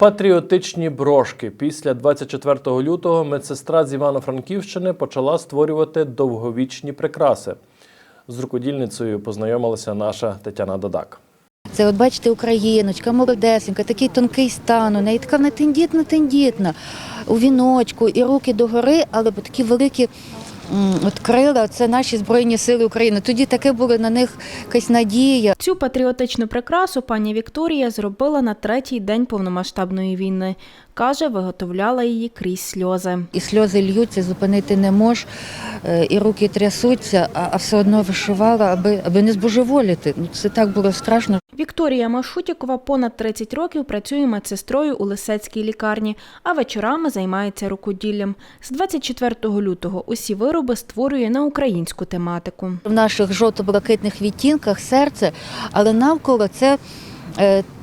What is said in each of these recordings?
Патріотичні брошки. Після 24 лютого медсестра з Івано-Франківщини почала створювати довговічні прикраси. З рукодільницею познайомилася наша Тетяна Дадак. Це, от бачите, україночка, молодесенька, такий тонкий стан, у неї така тендітна, тендітна, у віночку, і руки догори, але такі великі м, от крила, це наші Збройні Сили України. Тоді таке було на них якась надія. Цю патріотичну прикрасу пані Вікторія зробила на третій день повномасштабної війни. Каже, виготовляла її крізь сльози. І сльози льються, зупинити не мож, е, і руки трясуться, а, а все одно вишивала, аби, аби не збожеволіти. Ну, це так було страшно. Вікторія Машутікова понад 30 років працює медсестрою у Лисецькій лікарні, а вечорами займається рукоділлям. З 24 лютого усі вироби створює на українську тематику. В наших жовто-блакитних відтінках серце, але навколо це.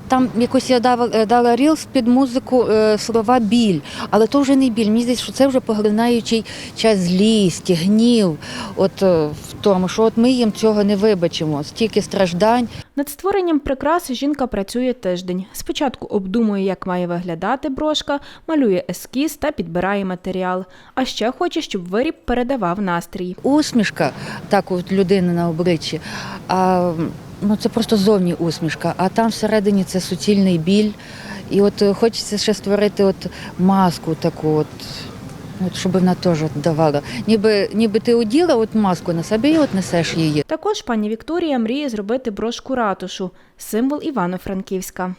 Там якось я дала, е, дала рілс під музику е, слова біль, але то вже не біль. Мені здається, що це вже поглинаючий час злість, гнів. От е, в тому, що от ми їм цього не вибачимо. Стільки страждань. Над створенням прикрас жінка працює тиждень. Спочатку обдумує, як має виглядати брошка, малює ескіз та підбирає матеріал. А ще хоче, щоб виріб передавав настрій. Усмішка, так от людини на обличчі. А ну це просто зовні усмішка, а там всередині це суцільний біль. І от е, хочеться ще створити от маску таку, от, от щоб вона теж давала. Ніби, ніби ти оділа от маску на себе і от несеш її. Також пані Вікторія мріє зробити брошку ратушу – символ Івано-Франківська.